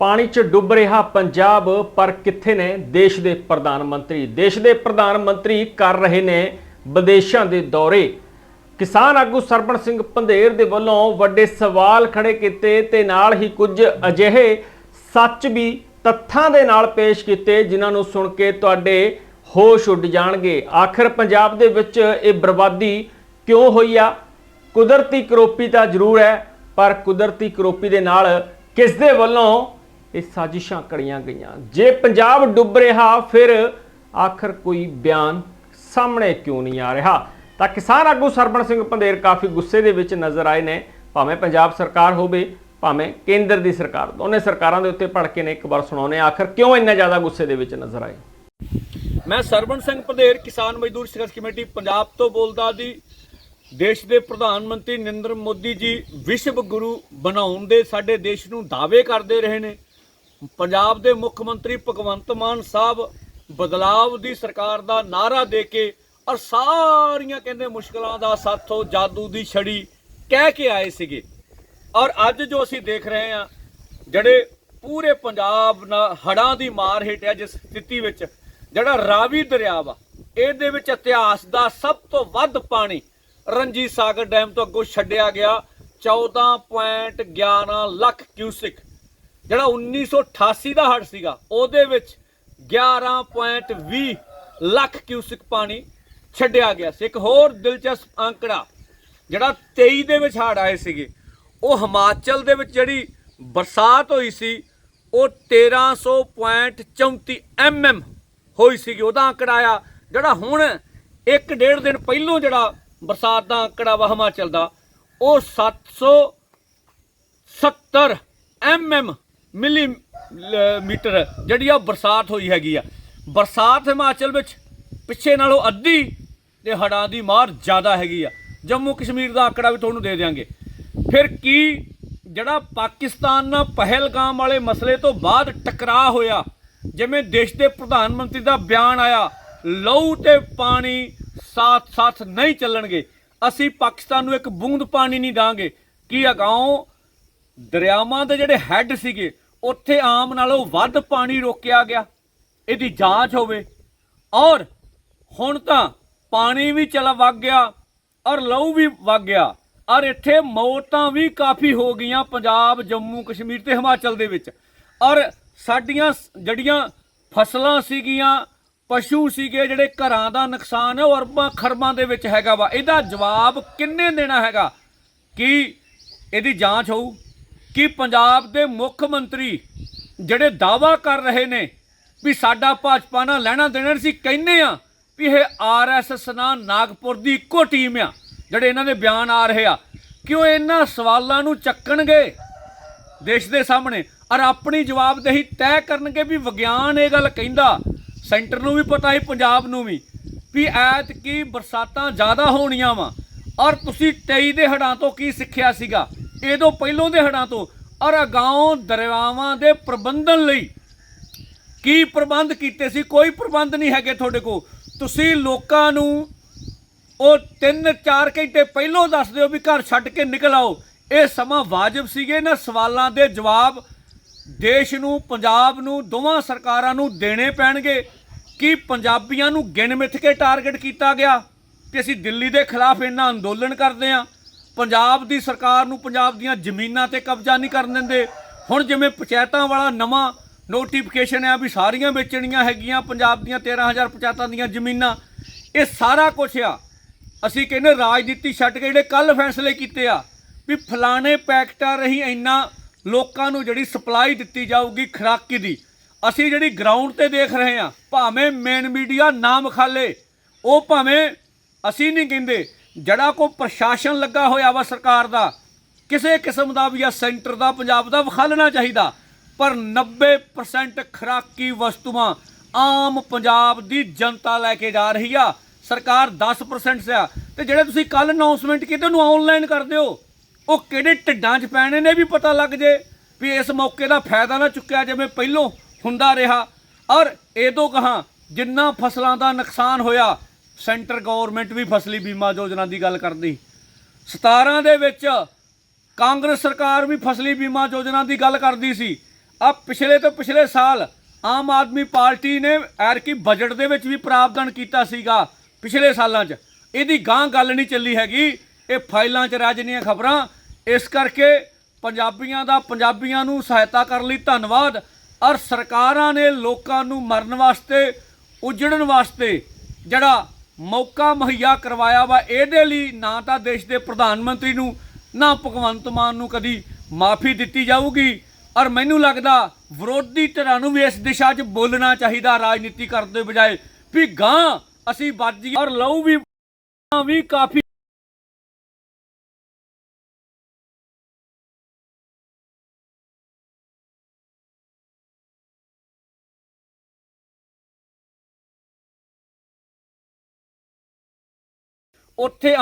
ਪਾਣੀ 'ਚ ਡੁੱਬ ਰਿਹਾ ਪੰਜਾਬ, ਪਰ ਕਿੱਥੇ ਨੇ ਦੇਸ਼ ਦੇ ਪ੍ਰਧਾਨ ਮੰਤਰੀ? ਦੇਸ਼ ਦੇ ਪ੍ਰਧਾਨ ਮੰਤਰੀ ਕਰ ਰਹੇ ਨੇ ਵਿਦੇਸ਼ਾਂ ਦੇ ਦੌਰੇ। ਕਿਸਾਨ ਆਗੂ ਸਰਪਣ ਸਿੰਘ ਪੰਧੇਰ ਦੇ ਵੱਲੋਂ ਵੱਡੇ ਸਵਾਲ ਖੜੇ ਕੀਤੇ ਤੇ ਨਾਲ ਹੀ ਕੁਝ ਅਜਿਹੇ ਸੱਚ ਵੀ ਤੱਥਾਂ ਦੇ ਨਾਲ ਪੇਸ਼ ਕੀਤੇ, ਜਿਨ੍ਹਾਂ ਨੂੰ ਸੁਣ ਕੇ ਤੁਹਾਡੇ ਹੋਸ਼ ਉੱਡ ਜਾਣਗੇ। ਆਖਰ ਪੰਜਾਬ ਦੇ ਵਿੱਚ ਇਹ ਬਰਬਾਦੀ ਕਿਉਂ ਹੋਈ ਆ? ਕੁਦਰਤੀ ਕਰੋਪੀ ਤਾਂ ਜ਼ਰੂਰ ਹੈ, ਪਰ ਕੁਦਰਤੀ ਕਰੋਪੀ ਦੇ ਨਾਲ ਕਿਸ ਦੇ ਵੱਲੋਂ ਇਹ ਸਾਜ਼ਿਸ਼ਾਂ ਕੜੀਆਂ ਗਈਆਂ। ਜੇ ਪੰਜਾਬ ਡੁੱਬ ਰਿਹਾ, ਫਿਰ ਆਖਰ ਕੋਈ ਬਿਆਨ ਸਾਹਮਣੇ ਕਿਉਂ ਨਹੀਂ ਆ ਰਿਹਾ? ਤਾਂ ਕਿਸਾਨ ਆਗੂ ਸਰਬਣ ਸਿੰਘ ਪੰਧੇਰ ਕਾਫੀ ਗੁੱਸੇ ਦੇ ਵਿੱਚ ਨਜ਼ਰ ਆਏ ਨੇ। ਭਾਵੇਂ ਪੰਜਾਬ ਸਰਕਾਰ ਹੋਵੇ, ਭਾਵੇਂ ਕੇਂਦਰ ਦੀ ਸਰਕਾਰ। ਦੋਨੇ ਸਰਕਾਰਾਂ ਦੇ ਉੱਤੇ ਭੜਕੇ ਨੇ ਇੱਕ ਵਾਰ ਸੁਣਾਉਨੇ ਆਖਰ ਕਿਉਂ ਇੰਨਾ ਜ਼ਿਆਦਾ ਗੁੱਸੇ ਦੇ ਵਿੱਚ ਨਜ਼ਰ ਆਏ? ਮੈਂ ਸਰਬਣ ਸਿੰਘ ਪੰਧੇਰ ਕਿਸਾਨ ਮਜ਼ਦੂਰ ਸੰਘਰਸ਼ ਕਮੇਟੀ, ਪੰਜਾਬ ਤੋਂ ਬੋਲਦਾ ਜੀ। ਦੇਸ਼ ਦੇ ਪ੍ਰਧਾਨ ਮੰਤਰੀ ਨਰਿੰਦਰ ਮੋਦੀ ਜੀ ਵਿਸ਼ਵ ਗੁਰੂ ਬਣਾਉਣ ਦੇ ਸਾਡੇ ਦੇਸ਼ ਨੂੰ ਦਾਅਵੇ ਕਰਦੇ ਰਹੇ ਨੇ। ਪੰਜਾਬ ਦੇ ਮੁੱਖ ਮੰਤਰੀ ਭਗਵੰਤ ਮਾਨ ਸਾਹਿਬ ਬਦਲਾਵ ਦੀ ਸਰਕਾਰ ਦਾ ਨਾਰਾ ਦੇ ਕੇ ਔਰ ਸਾਰੀਆਂ ਕਹਿੰਦੇ ਮੁਸ਼ਕਲਾਂ ਦਾ ਸਾਥੋਂ ਜਾਦੂ ਦੀ ਛੜੀ ਕਹਿ ਕੇ ਆਏ ਸੀਗੇ। ਔਰ ਅੱਜ ਜੋ ਅਸੀਂ ਦੇਖ ਰਹੇ ਹਾਂ, ਜਿਹੜੇ ਪੂਰੇ ਪੰਜਾਬ ਨਾਲ ਹੜਾਂ ਦੀ ਮਾਰ ਹੇਠ ਹੈ ਜਿਸ ਸਥਿਤੀ ਵਿੱਚ, ਜਿਹੜਾ ਰਾਵੀ ਦਰਿਆ ਵਾ, ਇਹਦੇ ਵਿੱਚ ਇਤਿਹਾਸ ਦਾ ਸਭ ਤੋਂ ਵੱਧ ਪਾਣੀ ਰਣਜੀਤ ਸਾਗਰ ਡੈਮ ਤੋਂ ਅੱਗੋਂ ਛੱਡਿਆ ਗਿਆ 14.11 ਲੱਖ ਕਿਊਸਿਕ। ਜਿਹੜਾ 1988 ਦਾ ਹੜ ਸੀਗਾ, ਉਹਦੇ ਵਿੱਚ 11.20 ਲੱਖ ਕਿਊਸਿਕ ਪਾਣੀ ਛੱਡਿਆ ਗਿਆ ਸੀ। ਇੱਕ ਹੋਰ ਦਿਲਚਸਪ ਅੰਕੜਾ, ਜਿਹੜਾ 23 ਦੇ ਵਿੱਚ ਹੜ ਆਏ ਸੀਗੇ, ਉਹ ਹਿਮਾਚਲ ਦੇ ਵਿੱਚ ਜਿਹੜੀ ਬਰਸਾਤ ਹੋਈ ਸੀ, ਉਹ 1300.34 ਐਮਐਮ ਹੋਈ ਸੀਗੀ। ਉਹਦਾ ਅੰਕੜਾ ਆਇਆ, ਜਿਹੜਾ ਹੁਣ ਇੱਕ ਡੇਢ ਦਿਨ ਪਹਿਲੋਂ ਜਿਹੜਾ ਬਰਸਾਤ ਦਾ ਅੰਕੜਾ ਵਾ ਹਿਮਾਚਲ ਦਾ, ਉਹ 770 ਐਮਐਮ ਮਿਲੀ ਮੀਟਰ ਜਿਹੜੀ ਆ ਬਰਸਾਤ ਹੋਈ ਹੈਗੀ ਆ। ਬਰਸਾਤ ਹਿਮਾਚਲ ਵਿੱਚ ਪਿੱਛੇ ਨਾਲੋਂ ਅੱਧੀ ਤੇ ਹੜਾਂ ਦੀ ਮਾਰ ਜ਼ਿਆਦਾ ਹੈਗੀ ਆ। ਜੰਮੂ ਕਸ਼ਮੀਰ ਦਾ ਆંકੜਾ ਵੀ ਤੁਹਾਨੂੰ ਦੇ ਦਿਆਂਗੇ। ਫਿਰ ਕੀ ਜਿਹੜਾ ਪਾਕਿਸਤਾਨ ਨਾਲ ਪਹਿਲਗਾਮ ਵਾਲੇ ਮਸਲੇ ਤੋਂ ਬਾਅਦ ਟਕਰਾਅ ਹੋਇਆ, ਜਿਵੇਂ ਦੇਸ਼ ਦੇ ਪ੍ਰਧਾਨ ਮੰਤਰੀ ਦਾ ਬਿਆਨ ਆਇਆ, ਲਹੂ ਤੇ ਪਾਣੀ ਸਾਥ ਸਾਥ ਨਹੀਂ ਚੱਲਣਗੇ, ਅਸੀਂ ਪਾਕਿਸਤਾਨ ਨੂੰ ਇੱਕ ਬੂੰਦ ਪਾਣੀ ਨਹੀਂ ਦਾਂਗੇ। ਕੀ ਅਗਾਉਂ ਦਰਿਆਵਾਂ ਦੇ ਜਿਹੜੇ ਹੈੱਡ ਸੀਗੇ ਉੱਥੇ ਆਮ ਨਾਲੋਂ ਵੱਧ ਪਾਣੀ ਰੋਕਿਆ ਗਿਆ। ਇਹਦੀ ਜਾਂਚ ਹੋਵੇ। ਔਰ ਹੁਣ ਤਾਂ ਪਾਣੀ ਵੀ ਚਲਾ ਵਗ ਗਿਆ ਔਰ ਲਹੂ ਵੀ ਵਗ ਗਿਆ। ਔਰ ਇੱਥੇ ਮੌਤਾਂ ਵੀ ਕਾਫੀ ਹੋ ਗਈਆਂ ਪੰਜਾਬ, ਜੰਮੂ, ਕਸ਼ਮੀਰ ਤੇ ਹਿਮਾਚਲ ਦੇ ਵਿੱਚ। ਔਰ ਸਾਡੀਆਂ ਸ- ਜਿਹੜੀਆਂ ਫਸਲਾਂ ਸੀਗੀਆਂ, ਪਸ਼ੂ ਸੀਗੇ, ਜਿਹੜੇ ਘਰਾਂ ਦਾ ਨੁਕਸਾਨ ਹੈ ਉਹ ਅਰਬਾਂ ਖਰਬਾਂ ਦੇ ਵਿੱਚ ਹੈਗਾ ਵਾ। ਇਹਦਾ ਜਵਾਬ ਕਿੰਨੇ ਦੇਣਾ ਹੈਗਾ? ਕਿ ਇਹਦੀ ਜਾਂਚ ਹੋਊ? ਕਿ ਪੰਜਾਬ ਦੇ ਮੁੱਖ ਮੰਤਰੀ ਜਿਹੜੇ ਦਾਵਾ ਕਰ ਰਹੇ ਨੇ ਵੀ ਸਾਡਾ ਭਾਜਪਾ ਨਾਲ ਲੈਣਾ ਦੇਣਾ ਸੀ ਕਹਿੰਦੇ ਆ ਵੀ ਇਹ ਆਰਐਸਐਸ ਨਾਲ ਨਾਗਪੁਰ ਦੀ ਇੱਕੋ ਟੀਮ ਆ, ਜਿਹੜੇ ਇਹਨਾਂ ਦੇ ਬਿਆਨ ਆ ਰਹੇ ਆ। ਕਿ ਉਹ ਇਹਨਾਂ ਸਵਾਲਾਂ ਨੂੰ ਚੱਕਣਗੇ ਦੇਸ਼ ਦੇ ਸਾਹਮਣੇ? ਔਰ ਆਪਣੀ ਜਵਾਬਦੇਹੀ ਤੈਅ ਕਰਨਗੇ ਵੀ ਵਿਗਿਆਨ ਇਹ ਗੱਲ ਕਹਿੰਦਾ, ਸੈਂਟਰ ਨੂੰ ਵੀ ਪਤਾ ਹੀ ਪੰਜਾਬ ਨੂੰ ਵੀ ਵੀ ਐਤ ਕੀ ਬਰਸਾਤਾਂ ਜ਼ਿਆਦਾ ਹੋਣੀਆਂ ਵਾ। ਔਰ ਤੁਸੀਂ 23 ਦੇ ਹੜਾਂ ਤੋਂ ਕੀ ਸਿੱਖਿਆ ਸੀਗਾ? ਇਹਦੋਂ ਪਹਿਲੋਂ ਦੇ ਹੜਾਂ ਤੋਂ ਔਰ ਅਗਾਉਂ ਦਰਿਆਵਾਂ ਦੇ ਪ੍ਰਬੰਧਨ ਲਈ ਕੀ ਪ੍ਰਬੰਧ ਕੀਤੇ ਸੀ? ਕੋਈ ਪ੍ਰਬੰਧ ਨਹੀਂ ਹੈਗੇ ਤੁਹਾਡੇ ਕੋਲ। ਤੁਸੀਂ ਲੋਕਾਂ ਨੂੰ ਉਹ 3-4 ਘੰਟੇ ਪਹਿਲੋਂ ਦੱਸ ਦਿਓ ਵੀ ਘਰ ਛੱਡ ਕੇ ਨਿਕਲ ਆਓ। ਇਹ ਸਮਾਂ ਵਾਜਬ ਸੀਗੇ ਨਾ। ਸਵਾਲਾਂ ਦੇ ਜਵਾਬ ਦੇਸ਼ ਨੂੰ, ਪੰਜਾਬ ਨੂੰ, ਦੋਵਾਂ ਸਰਕਾਰਾਂ ਨੂੰ ਦੇਣੇ ਪੈਣਗੇ। ਕਿ ਪੰਜਾਬੀਆਂ ਨੂੰ ਗਿਣ ਮਿੱਥ ਕੇ ਟਾਰਗੇਟ ਕੀਤਾ ਗਿਆ? ਕਿ ਅਸੀਂ ਦਿੱਲੀ ਦੇ ਖਿਲਾਫ ਇੰਨਾ ਅੰਦੋਲਨ ਕਰਦੇ ਹਾਂ? ਪੰਜਾਬ ਦੀ ਸਰਕਾਰ ਨੂੰ ਪੰਜਾਬ ਦੀਆਂ ਜ਼ਮੀਨਾਂ ਤੇ ਕਬਜ਼ਾ ਨਹੀਂ ਕਰਨ ਦਿੰਦੇ। ਹੁਣ ਜਿਵੇਂ ਪੰਚਾਇਤਾਂ ਵਾਲਾ ਨਵਾਂ ਨੋਟੀਫਿਕੇਸ਼ਨ ਆ ਵੀ ਸਾਰੀਆਂ ਵੇਚਣੀਆਂ ਹੈਗੀਆਂ, ਪੰਜਾਬ ਦੀਆਂ 13000 ਪੰਚਾਇਤਾਂ ਦੀਆਂ ਜ਼ਮੀਨਾਂ, ਇਹ ਸਾਰਾ ਕੁਝ ਆ। ਅਸੀਂ ਕਹਿੰਦੇ ਰਾਜਨੀਤੀ ਛੱਡ ਕੇ ਜਿਹੜੇ ਕੱਲ ਫੈਸਲੇ ਕੀਤੇ ਆ, ਵੀ ਫਲਾਣੇ ਪੈਕਟਾਂ ਰਹੀ ਇੰਨਾ ਲੋਕਾਂ ਨੂੰ ਜਿਹੜੀ ਸਪਲਾਈ ਦਿੱਤੀ ਜਾਊਗੀ ਖੁਰਾਕੀ ਦੀ, ਅਸੀਂ ਜਿਹੜੀ ਗਰਾਊਂਡ ਤੇ ਦੇਖ ਰਹੇ ਆ, ਭਾਵੇਂ ਮੇਨ ਮੀਡੀਆ ਨਾਮ ਖਾਲੇ, ਉਹ ਭਾਵੇਂ ਅਸੀਂ ਨਹੀਂ ਕਹਿੰਦੇ ਜਿਹੜਾ ਕੋ ਪ੍ਰਸ਼ਾਸਨ ਲੱਗਾ ਹੋਇਆ ਵਾ ਸਰਕਾਰ ਦਾ, ਕਿਸੇ ਕਿਸਮ ਦਾ ਵੀ ਆ ਸੈਂਟਰ ਦਾ, ਪੰਜਾਬ ਦਾ ਵਿਖਾਲਣਾ ਚਾਹੀਦਾ। ਪਰ 90% ਖੁਰਾਕੀ ਵਸਤੂਆਂ ਆਮ ਪੰਜਾਬ ਦੀ ਜਨਤਾ ਲੈ ਕੇ ਜਾ ਰਹੀ ਆ। ਸਰਕਾਰ 10% ਆ। ਤੇ ਜਿਹੜੇ ਤੁਸੀਂ ਕੱਲ ਅਨਾਉਂਸਮੈਂਟ ਕੀਤੇ ਉਹਨੂੰ ਆਨਲਾਈਨ ਕਰ ਦਿਓ। ਉਹ ਕਿਹੜੇ ਢਿੱਡਾਂ 'ਚ ਪੈਣੇ ਨੇ ਵੀ ਪਤਾ ਲੱਗ ਜੇ ਵੀ ਇਸ ਮੌਕੇ ਦਾ ਫਾਇਦਾ ਨਾ ਚੁੱਕਿਆ ਜਿਵੇਂ, ਪਹਿਲੋਂ ਹੁੰਦਾ ਰਿਹਾ। ਔਰ ਇਹ ਤੋਂ ਕਹਾ, ਜਿੰਨਾ ਫਸਲਾਂ ਦਾ ਨੁਕਸਾਨ ਹੋਇਆ ਸੈਂਟਰ ਗਵਰਨਮੈਂਟ ਵੀ ਫਸਲੀ ਬੀਮਾ ਯੋਜਨਾ ਦੀ ਗੱਲ ਕਰਦੀ। 17 ਦੇ ਵਿੱਚ ਕਾਂਗਰਸ ਸਰਕਾਰ ਵੀ ਫਸਲੀ ਬੀਮਾ ਯੋਜਨਾ ਦੀ ਗੱਲ ਕਰਦੀ ਸੀ। ਆ ਪਿਛਲੇ ਤੋਂ ਪਿਛਲੇ ਸਾਲ ਆਮ ਆਦਮੀ ਪਾਰਟੀ ਨੇ ਐਰਕੀ ਬਜਟ ਦੇ ਵਿੱਚ ਵੀ ਪ੍ਰਾਵਧਾਨ ਕੀਤਾ ਸੀਗਾ ਪਿਛਲੇ ਸਾਲਾਂ 'ਚ। ਇਹਦੀ ਗਾਂ ਗੱਲ ਨਹੀਂ ਚੱਲੀ ਹੈਗੀ। ਇਹ ਫਾਈਲਾਂ 'ਚ ਰਹਿ ਰਾਜਨੀਆਂ ਖਬਰਾਂ। ਇਸ ਕਰਕੇ ਪੰਜਾਬੀਆਂ ਦਾ ਪੰਜਾਬੀਆਂ ਨੂੰ ਸਹਾਇਤਾ ਕਰਨ ਲਈ ਧੰਨਵਾਦ। ਔਰ ਸਰਕਾਰਾਂ ਨੇ ਲੋਕਾਂ ਨੂੰ ਮਰਨ ਵਾਸਤੇ, ਉਜੜਨ ਵਾਸਤੇ ਜਿਹੜਾ ਮੌਕਾ ਮੁਹੱਈਆ ਕਰਵਾਇਆ ਵਾ। ਇਹਦੇ ਲਈ ਨਾ ਤਾਂ ਦੇਸ਼ ਦੇ ਪ੍ਰਧਾਨ ਮੰਤਰੀ ਨੂੰ, ਨਾ ਭਗਵੰਤ ਮਾਨ ਨੂੰ ਕਦੀ ਮਾਫੀ ਦਿੱਤੀ ਜਾਊਗੀ। ਔਰ ਮੈਨੂੰ ਲੱਗਦਾ ਵਿਰੋਧੀ ਧਿਰਾਂ ਨੂੰ ਵੀ ਇਸ ਦਿਸ਼ਾ 'ਚ ਬੋਲਣਾ ਚਾਹੀਦਾ ਰਾਜਨੀਤੀ ਕਰਨ ਦੇ ਬਜਾਏ ਵੀ ਗਾਂ ਅਸੀਂ ਬਾਜੀ ਔਰ ਲਹੂ ਵੀ ਵੀ ਕਾਫੀ ਉੱਥੇ